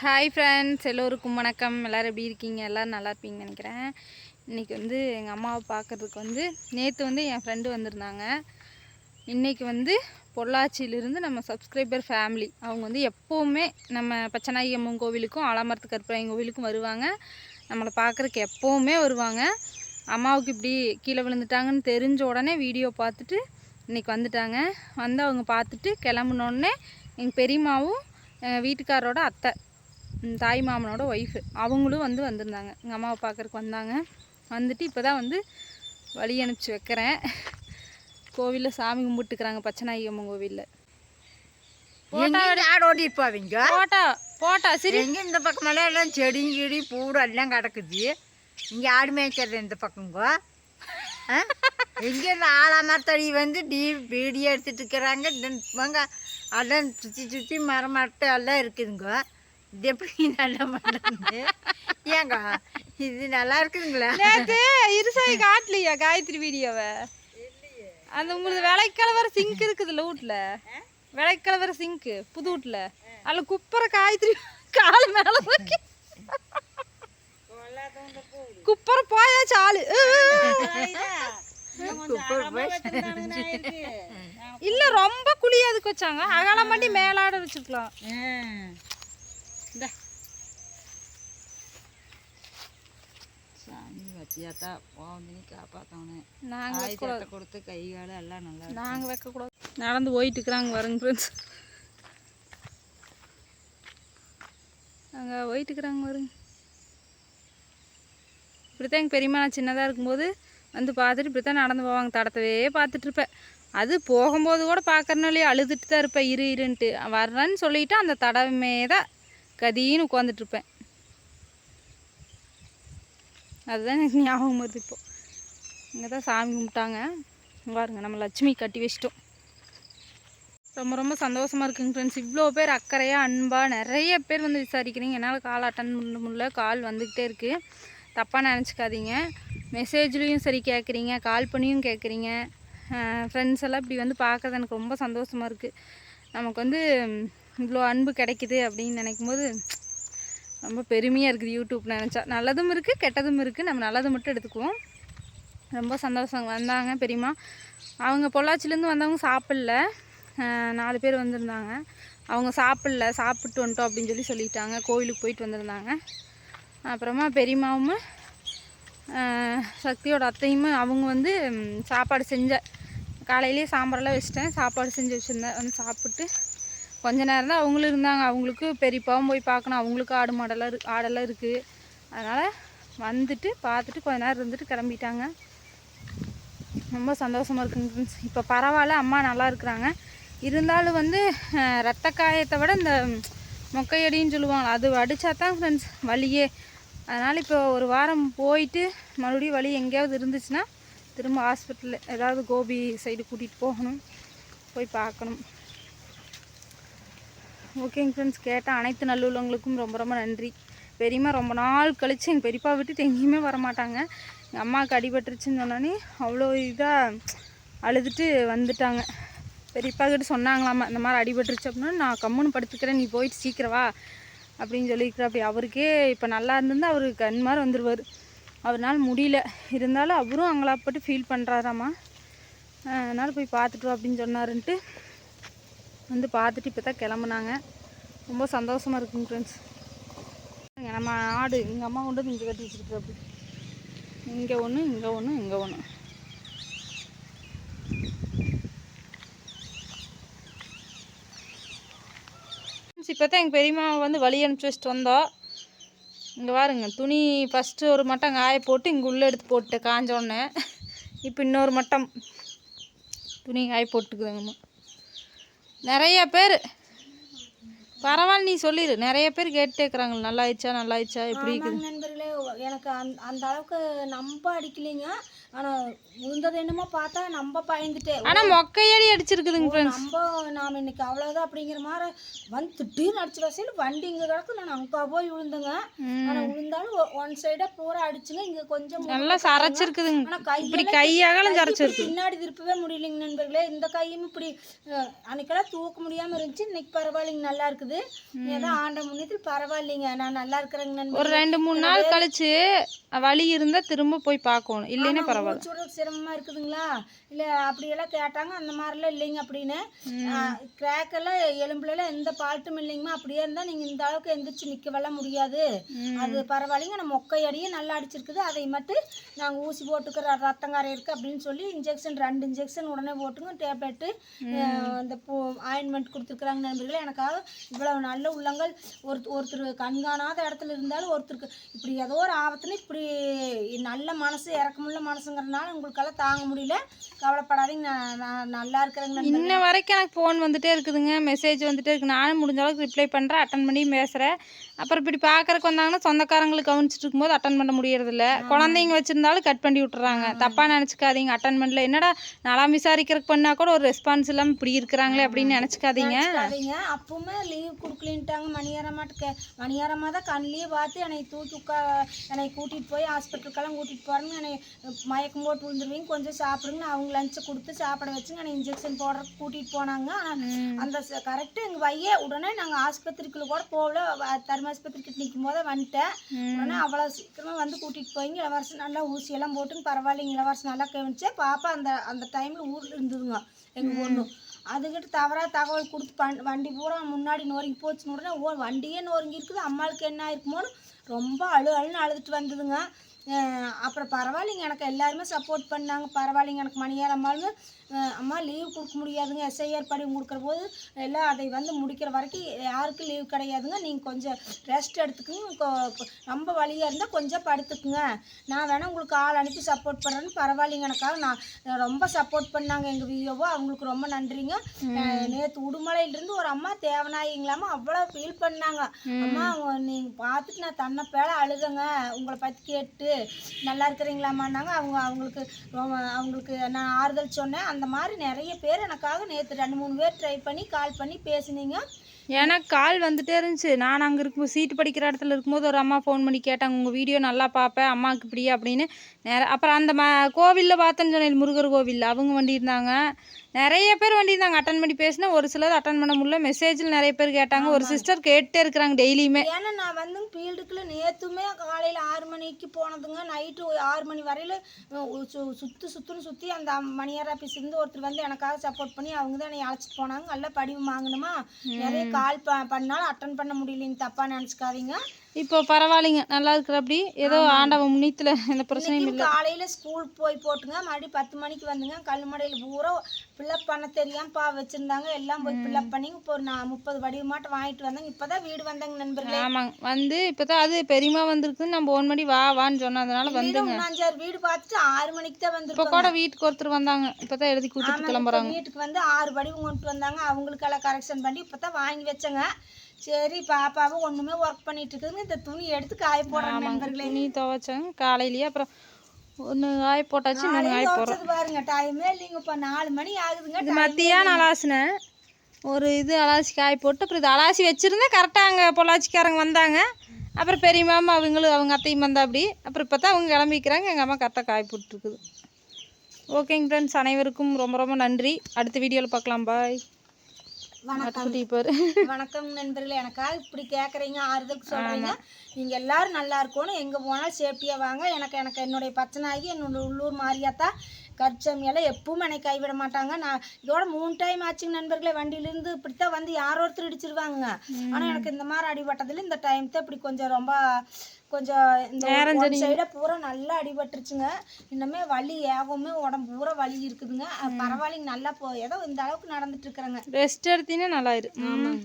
Hi friends எல்லோருக்கும் வணக்கம். எல்லோரும் எப்படி இருக்கீங்க? எல்லோரும் நல்லா இருப்பீங்கன்னு நினைக்கிறேன். இன்றைக்கி வந்து எங்கள் அம்மாவை பார்க்கறதுக்கு வந்து நேற்று வந்து என் ஃப்ரெண்டு வந்திருந்தாங்க. இன்றைக்கி வந்து பொள்ளாச்சியிலிருந்து நம்ம சப்ஸ்கிரைபர் ஃபேமிலி அவங்க வந்து எப்போவுமே நம்ம பச்சநாயகி அம்மன் கோவிலுக்கும் ஆலாமரத்து கருப்பராயன் கோவிலுக்கும் வருவாங்க. நம்மளை பார்க்குறக்கு எப்போவுமே வருவாங்க. அம்மாவுக்கு இப்படி கீழே விழுந்துட்டாங்கன்னு தெரிஞ்ச உடனே வீடியோ பார்த்துட்டு இன்றைக்கி வந்துட்டாங்க. வந்து அவங்க பார்த்துட்டு கிளம்புனோடனே எங்கள் பெரியம்மாவும் எங்கள் வீட்டுக்காரரோட அத்தை. தாய் மாமனோட ஒய்ஃபு அவங்களும் வந்து வந்திருந்தாங்க. எங்கள் அம்மாவை பார்க்கறக்கு வந்தாங்க. வந்துட்டு இப்போ தான் வந்து வழி அனுப்பிச்சி வைக்கிறேன். கோவிலில் சாமி கும்பிட்டுக்கிறாங்க பச்சநாயகி அம்மன் கோவிலில் எங்க ஆடு ஓட்டிட்டு போவீங்க? போட்டா போட்டா சரி. எங்க இந்த பக்கமெல்லாம் எல்லாம் செடி கிடி பூடு எல்லாம் கிடக்குது. இங்க ஆடு மேய்க்கிறது இந்த பக்கங்க. ஆ? எங்க இந்த ஆலாமரத்தடி வந்து டீ வீடியோ எடுத்துட்டு இருக்கிறாங்க. எல்லாம் சுற்றி சுற்றி மரம் மட்டை எல்லாம் இருக்குதுங்க. இது எப்படி நல்லா பண்ணுறது? ஏங்க இது நல்லா இருக்குதுங்களா நேற்று இருசாய் காட்டலையா காயத்ரி வீடியோவை? அந்த உங்களுக்கு விலைக்கிழவர சிங்க் இருக்குதுல்ல வீட்டில் விலைக்கிழவர சிங்க்கு புது வீட்டில் அதில் குப்பரை காயத்ரி கால் மேலே தூக்கி. குப்பரை போயாச்சு ஆளு. இல்ல ரொம்ப குழி அதுக்கு வச்சாங்க. அகலம் பண்ணி மேலாட வச்சுக்கலாம் சாமி வச்சியாத்தா போவந்தினி காப்பாற்றவனே நாங்க ஆயுதத்தை கொடுத்து கை கால் எல்லாம் நல்லா இருக்கு. நாங்க வைக்கக்கூடாது நடந்து போயிட்டு இருக்கிறாங்க வருங்க ஃப்ரெண்ட்ஸ் அங்கே போயிட்டு இருக்கிறாங்க வருங்க இப்படித்தான் எங்கள் பெரியம்மா நான் சின்னதாக இருக்கும்போது வந்து பார்த்துட்டு இப்படி தான் நடந்து போவாங்க தடத்தவே பார்த்துட்டு இருப்பேன் அது போகும்போது கூட பார்க்கறனாலே அழுதுட்டு தான் இருப்பேன் இரு இருன்ட்டு. வர்றேன்னு சொல்லிட்டு அந்த தடமே தான் கதின்னு உட்காந்துட்ருப்பேன் அதுதான் எனக்கு ஞாபகம் வருது இப்போ. இங்கே தான் சாமி கும்பிட்டாங்க. பாருங்கள் நம்ம லட்சுமி கட்டி வச்சிட்டோம். ரொம்ப ரொம்ப சந்தோஷமாக இருக்குங்க ஃப்ரெண்ட்ஸ் இவ்வளோ பேர் அக்கறையாக அன்பாக நிறைய பேர் வந்து விசாரிக்கிறீங்க. என்னால் கால் அட்டன் பண்ண முடியல. கால் வந்துக்கிட்டே இருக்குது தப்பாக நினச்சிக்காதீங்க. மெசேஜ்லேயும் சரி கேட்குறீங்க கால் பண்ணியும் கேட்குறீங்க ஃப்ரெண்ட்ஸ் எல்லாம் இப்படி வந்து பார்க்குறது எனக்கு ரொம்ப சந்தோஷமாக இருக்குது நமக்கு வந்து இவ்வளோ அன்பு கிடைக்குது அப்படின்னு நினைக்கும் போது ரொம்ப பெருமையாக இருக்குது யூடியூப் நினச்சா. நல்லதும் இருக்குது கெட்டதும் இருக்குது நம்ம நல்லது மட்டும் எடுத்துக்குவோம். ரொம்ப சந்தோஷம் வந்தாங்க பெரியம்மா. அவங்க பொள்ளாச்சிலேருந்து வந்தவங்க சாப்பிடல. நாலு பேர் வந்திருந்தாங்க. அவங்க சாப்பிடல. சாப்பிட்டு வந்துட்டோம் அப்படின்னு சொல்லி சொல்லிட்டாங்க. கோவிலுக்கு போயிட்டு வந்திருந்தாங்க. அப்புறமா பெரியம்மாவும் சக்தியோட அத்தையும் அவங்க வந்து சாப்பாடு செஞ்ச காலையிலேயே சாம்பாரெல்லாம் வச்சிட்டேன். சாப்பாடு செஞ்சு வச்சுருந்தேன். வந்து சாப்பிட்டு கொஞ்ச நேரம் தான் அவங்களும் இருந்தாங்க. அவங்களுக்கு பெரியப்பாவும் போய் பார்க்கணும். அவங்களுக்கு ஆடு மாடெல்லாம் இரு ஆடெல்லாம் இருக்குது அதனால் வந்துட்டு பார்த்துட்டு கொஞ்ச நேரம் இருந்துட்டு கிளம்பிட்டாங்க. ரொம்ப சந்தோஷமாக இருக்குங்க ஃப்ரெண்ட்ஸ் இப்போ பரவாயில்ல அம்மா நல்லா இருக்கிறாங்க. இருந்தாலும் வந்து ரத்த காயத்தை விட இந்த மொக்கையடின்னு சொல்லுவாங்க அது அடித்தா தான் ஃப்ரெண்ட்ஸ் வலியே. அதனால் இப்போ ஒரு வாரம் போயிட்டு மறுபடியும் வலி எங்கேயாவது இருந்துச்சுன்னா திரும்ப ஹாஸ்பிட்டலில் ஏதாவது கோபி சைடு கூட்டிகிட்டு போகணும். போய் பார்க்கணும். ஓகேங்க ஃப்ரெண்ட்ஸ் கேட்ட அனைத்து நல்லுள்ளவங்களுக்கும் ரொம்ப ரொம்ப நன்றி. பெரியம்மா ரொம்ப நாள் கழித்து எங்கள் பெரியப்பா விட்டுட்டு எங்கேயுமே வர மாட்டாங்க எங்கள் அம்மாவுக்கு அடிபட்டுருச்சுன்னு சொன்னோன்னே அவ்வளோ இதாக அழுதுட்டு வந்துட்டாங்க. பெரியப்பா கிட்ட சொன்னாங்களாமா இந்த மாதிரி அடிபட்டுருச்சு அப்படின்னா நான் கம்முன்னு படுத்துக்கிறேன் நீ போயிட்டு சீக்கிரம் வா அப்படின்னு சொல்லியிருக்கிற அப்படி அவருக்கே இப்போ நல்லா இருந்திருந்தால் அவரு கண் மாதிரி வந்துடுவார் அவரால் முடியல. இருந்தாலும் அவரும் அங்கலாப்பட்டு ஃபீல் பண்ணுறாராம்மா அதனால் போய் பார்த்துட்டு அப்படின்னு சொன்னாருன்ட்டு வந்து பார்த்துட்டு இப்போ தான் கிளம்புனாங்க. ரொம்ப சந்தோஷமாக இருக்குங்க ஃப்ரெண்ட்ஸ் நம்ம ஆடு எங்கள் அம்மா கொண்டு வந்து இங்கே கட்டி வச்சுருக்கு அப்படி இங்கே ஒன்று இங்கே ஒன்று இங்கே ஒன்று இப்போ தான் எங்கள் பெரியம்மா வந்து வழி அனுப்பிச்சி வச்சுட்டு வந்தோம் இங்கே பாருங்க துணி ஃபஸ்ட்டு ஒரு மட்டம் காய போட்டு இங்கே உள்ளே எடுத்து போட்டு காஞ்சோடனே இப்போ இன்னொரு மட்டம். துணி காய போட்டுக்குதுங்கம்மா நிறைய பேர். பரவாயில்ல நீ சொல்லிடு நிறைய பேர் கேட்டுட்டே இருக்கிறாங்க நல்லா ஆயிடுச்சா நல்லா ஆயிடுச்சா எப்படி இருக்குது? நண்பர்களே எனக்கு அந் அந்த அளவுக்கு நம்ப அடிக்கலைங்க. ஆனால் விழுந்தது என்னமோ பார்த்தா நம்ப பயந்துட்டேன் ஆனா மொக்கையடி அடிச்சிருக்குதுங்க ஃப்ரெண்ட்ஸ் நம்ப நாம் இன்னைக்கு அவ்வளோதான் அப்படிங்கிற மாதிரி வந்து திடீர்னு அடிச்சு வசையில் வண்டி இங்கே கிடக்கு. நான் அங்கே போய் விழுந்தேங்க ஆனால் விழுந்தாலும் ஒன் சைடாக பூரா அடிச்சுங்க. இங்கே கொஞ்சம் நல்லா சரைச்சிருக்குதுங்க. ஆனா கையெல்லாம் இப்படி கையாகலாம் கை சரைச்சிருக்கு பின்னாடி திருப்பவே முடியலைங்க நண்பர்களே. இந்த கையும் இப்படி அன்னைக்கெல்லாம் தூக்க முடியாம இருந்துச்சு. இன்னைக்கு பரவாயில்லைங்க நல்லா இருக்குது. ஏதோ ஆண்ட முன்னேற்றத்தில் பரவாயில்லைங்க. நான் நல்லா இருக்கிறேங்க ஒரு ரெண்டு மூணு நாள் கழிச்சு வலி இருந்தா திரும்ப போய் பார்க்கணும். இல்லைன்னா பரவாயில்ல. விடுறதுக்கு சிரமமா இருக்குதுங்களா? இல்ல அப்படியெல்லாம் கேட்டாங்க அந்த மாதிரிலாம் இல்லைங்க அப்படின்னு. கிராக் எல்லாம் எலும்புல எல்லாம் எந்த பால்ட்டும் இல்லைங்கம்மா. அப்படியே இருந்தா நீங்க இந்த அளவுக்கு எந்திரிச்சு நிக்கவெல்லாம் முடியாது. அது பரவாயில்லைங்க. நம்ம மொக்கை அடியே நல்லா அடிச்சிருக்குது. அதை மட்டும் நாங்கள் ஊசி போட்டுக்கிற ரத்தங்காரம் இருக்குது அப்படின்னு சொல்லி இன்ஜெக்ஷன் ரெண்டு இன்ஜெக்ஷன் உடனே போட்டுங்க. டேப்லெட்டு இந்த பூ ஆயின்மெண்ட் கொடுத்துருக்குறாங்க நண்பர்களே. எனக்காக இவ்வளவு நல்ல உள்ளங்கள். ஒரு ஒருத்தர் கண்காணாத இடத்துல இருந்தாலும் ஒருத்தருக்கு இப்படி ஏதோ ஒரு ஆபத்துன்னு இப்படி நல்ல மனசு இறக்கமுள்ள மனசுங்கிறதுனால உங்களுக்கெல்லாம் தாங்க முடியல. கவலைப்படாதீங்க நான் நான் நல்லா இருக்கிறேங்க. இன்ன வரைக்கும் எனக்கு ஃபோன் வந்துட்டே இருக்குதுங்க. மெசேஜ் வந்துட்டே இருக்கு. நானும் முடிஞ்ச அளவுக்கு ரிப்ளை பண்ணுறேன் அட்டன் பண்ணி பேசுகிறேன் அப்புறம் இப்படி பார்க்கறக்கு வந்தாங்கன்னா சொந்தக்காரங்களுக்கு கவனிச்சிட்டு இருக்கும்போது அட்டன் பண்ண முடியறதில்ல. குழந்தைங்க வச்சிருந்தாலும் கட் பண்ணி விட்டுறாங்க. தப்பாக நினச்சிக்காதீங்க. அட்டன் பண்ணல. என்னடா நலம் விசாரிக்கிறதுக்கு பண்ணா கூட ஒரு ரெஸ்பான்ஸ் இல்லாமல் இப்படி இருக்கிறாங்களே அப்படின்னு நினச்சிக்காதீங்க. அப்பவுமே லீவ் கொடுக்கலின்ட்டாங்க. மணியாரமாட்டுக்கு மணியாரமாக தான் கண்ணிலேயே பார்த்து என்னை தூக்கி உட்கா என்னை கூட்டிகிட்டு போய் ஹாஸ்பிட்டலுக்கெல்லாம் கூட்டிகிட்டு போகிறேங்க என்னை மயக்கம் போட்டு விழுந்துருவீங்க. கொஞ்சம் சாப்பிடுங்க. அவங்க லஞ்சை கொடுத்து சாப்பிட வச்சுங்க. என்னை இன்ஜெக்ஷன் போடுறதுக்கு கூட்டிகிட்டு போனாங்க. ஆனால் அந்த கரெக்டாக எங்கள் பைய உடனே நாங்கள் ஆஸ்பத்திரிக்குள்ள கூட போகல. தர்மாஸ்பத்திரிக்கு நிற்கும் போதே வந்துட்டேன். உடனே அவ்வளோ சீக்கிரமாக வந்து கூட்டிகிட்டு போய்ங்க. இளவரசன் நல்லா ஊசியெல்லாம் போட்டுங்க பரவாயில்லைங்க. இளவரசன் நல்லா கவனிச்சேன் பாப்பா அந்த அந்த டைமில் ஊரில் இருந்ததுங்க. எங்கள் பொண்ணு. அதுக்கிட்ட தவறாக தகவல் கொடுத்து பண் வண்டி பூரா முன்னாடி நொறுங்கி போச்சுன்னு உடனே ஓ வண்டியே நொறுங்கி இருக்குது அம்மாளுக்கு என்ன ஆயிருக்குமோன்னு? ரொம்ப அழு அழுன்னு அழுதுட்டு வந்ததுங்க. அப்புறம் பரவாயில்லைங்க எனக்கு எல்லாருமே சப்போர்ட் பண்ணாங்க. பரவாயில்லைங்க எனக்கு மணியார் அம்மாளும் அஹ் அம்மா லீவ் கொடுக்க முடியாதுங்க. எஸ்ஐஆர் படி கொடுக்குற போது எல்லாம் அதை வந்து முடிக்கிற வரைக்கும் யாருக்கும் லீவ் கிடையாதுங்க. நீங்கள் கொஞ்சம் ரெஸ்ட் எடுத்துக்குங்க. ரொம்ப வலியாக இருந்தால் கொஞ்சம் படுத்துக்குங்க. நான் வேணால் உங்களுக்கு ஆள் அனுப்பி சப்போர்ட் பண்ணுறேன்னு பரவாயில்லைங்க. எனக்காக நான் ரொம்ப சப்போர்ட் பண்ணாங்க எங்கள் வியோவோ அவங்களுக்கு ரொம்ப நன்றிங்க. நேற்று உடுமலையிலேருந்து ஒரு அம்மா தேவனாயிங்களாமா அவ்வளோ ஃபீல் பண்ணாங்க. அம்மா நீங்கள் பார்த்துட்டு நான் தன்னை பேல அழுதங்க உங்களை பற்றி கேட்டு நல்லா இருக்கிறீங்களாமான்னாங்க அவங்க அவங்களுக்கு ரொம்ப- அவங்களுக்கு நான் ஆறுதல் சொன்னேன். அந்த மாதிரி நிறைய பேர் எனக்காக நேற்று ரெண்டு மூணு பேர் ட்ரை பண்ணி கால் பண்ணி பேசுனீங்க. எனக்கு கால் வந்துட்டே இருந்துச்சு. நான் அங்கே இருக்கும்போது சீட்டு படிக்கிற இடத்துல இருக்கும்போது ஒரு அம்மா ஃபோன் பண்ணி கேட்டாங்க உங்கள் வீடியோ நல்லா பார்ப்பேன். அம்மாவுக்கு இப்படி அப்படின்னு. நேர அப்புறம் அந்த ம கோவிலில் பார்த்தேன்னு சொன்னேன் முருகர் கோவிலில். அவங்க வண்டி இருந்தாங்க. நிறைய பேர் வண்டி இருந்தாங்க அட்டன் பண்ணி பேசினா ஒரு சிலர் அட்டன் பண்ண முடியல. மெசேஜில் நிறைய பேர் கேட்டாங்க. ஒரு சிஸ்டர் கேட்டே இருக்கிறாங்க டெய்லியுமே. ஏன்னா நான் வந்து ஃபீல்டுக்குள்ள நேற்றுமே காலையில் ஆறு மணிக்கு போனதுங்க. நைட்டு ஆறு மணி வரையில் சுற்று சுற்றுன்னு சுற்றி அந்த மணியார் ஆஃபீஸ் இருந்து ஒருத்தர் வந்து எனக்காக சப்போர்ட் பண்ணி அவங்க தான் என்னை அழைச்சிட்டு போனாங்க. நல்லா படிவு வாங்கினோமா? நிறைய கால் ப பண்ணாலும் அட்டன் பண்ண முடியலைன்னு தப்பாக நினச்சிக்காதீங்க. இப்போ பரவாயில்லைங்க நல்லா இருக்கிற அப்படி ஏதோ ஆண்டவன் முன்னித்தில் எந்த பிரச்சனையும் இல்லை. காலையில ஸ்கூல் போய் போட்டுங்க மறுபடியும் பத்து மணிக்கு வந்துங்க கல்லுமடையில் பூரா ஃபில்லப் பண்ண தெரியாம பா வச்சிருந்தாங்க. எல்லாம் போய் ஃபில்லப் பண்ணி இப்போ ஒரு நான் முப்பது வடிவு மாட்டம் வாங்கிட்டு வந்தாங்க. இப்பதான் வீடு வந்தாங்க நண்பர்களே. ஆமாங்க. வந்து இப்போ தான் அது பெரியமா வந்திருக்குன்னு நம்ம ஒன் மணி வா வான்னு சொன்னதுனால வந்துங்க. அஞ்சாறு வீடு பார்த்துட்டு ஆறு மணிக்கு தான் இப்போ வந்திருக்கோம் கூட வீட்டுக்கு ஒருத்தர் வந்தாங்க. இப்போ தான் எழுதி கொடுத்துட்டு கிளம்புறாங்க. வீட்டுக்கு வந்து ஆறு வடிவு கொண்டு வந்தாங்க. அவங்களுக்கெல்லாம் கரெக்ஷன் பண்ணி இப்போ தான் வாங்கி வச்சேங்க. சரி பாப்பாவை ஒண்ணுமே ஒர்க் பண்ணிட்டு இருக்குதுங்க. இந்த துணி எடுத்து காய போடுறாங்க நண்பர்களே. துணி துவைச்சேங்க. காலையிலேயே அப்புறம் ஒன்று காய போட்டாச்சு இன்னொன்று காய போடுறோம் பாருங்க டைமே இல்லைங்க. இப்போ நாலு மணி ஆகுதுங்க இது மத்தியானம் அலாசினேன். ஒரு இது அலாசி காய போட்டு அப்புறம் இது அலாசி வச்சுருந்தேன் கரெக்டாக அங்கே பொள்ளாச்சிக்காரங்க வந்தாங்க. அப்புறம் பெரிய மாமா அவங்களும் அவங்க அத்தையும் வந்தா அப்படி. அப்புறம் இப்போ தான் அவங்க கிளம்பிக்கிறாங்க எங்கள் அம்மா கரெக்டாக காய போட்டுருக்குது. ஓகேங்க ஃப்ரெண்ட்ஸ் அனைவருக்கும் ரொம்ப ரொம்ப நன்றி. அடுத்த வீடியோவில் பார்க்கலாம் பாய் வணக்கம். வணக்கம் நண்பர்களே எனக்காக இப்படி கேட்குறீங்க ஆறுதலுக்கு சொல்கிறீங்க நீங்கள் எல்லாரும் நல்லா இருக்கணும். எங்கே போனாலும் சேஃப்டியாக வாங்க. எனக்கு எனக்கு என்னுடைய பச்சனாகி என்னோட உள்ளூர் மாரியாத்தா கற்சமியெல்லாம் எப்பவும் என்னை கைவிட மாட்டாங்க. நான் இதோட மூணு டைம் ஆச்சுங்க நண்பர்களே வண்டியிலேருந்து இப்படித்தான் வந்து யாரோ ஒருத்தர் இடிச்சிருவாங்க ஆனால் எனக்கு இந்த மாதிரி அடிபட்டதில் இந்த டைம் தான் இப்படி கொஞ்சம் ரொம்ப கொஞ்சம் இந்த சைடாக பூரா நல்லா அடிபட்டுருச்சுங்க. இன்னுமே வலி ஏகமே உடம்பு பூரா வலி இருக்குதுங்க. பரவாயில்லைங்க நல்லா போ ஏதோ இந்த அளவுக்கு நடந்துட்டு இருக்கிறேங்க. ரெஸ்ட் எடுத்தீங்கன்னா நல்லா இரு. ஆமாங்க.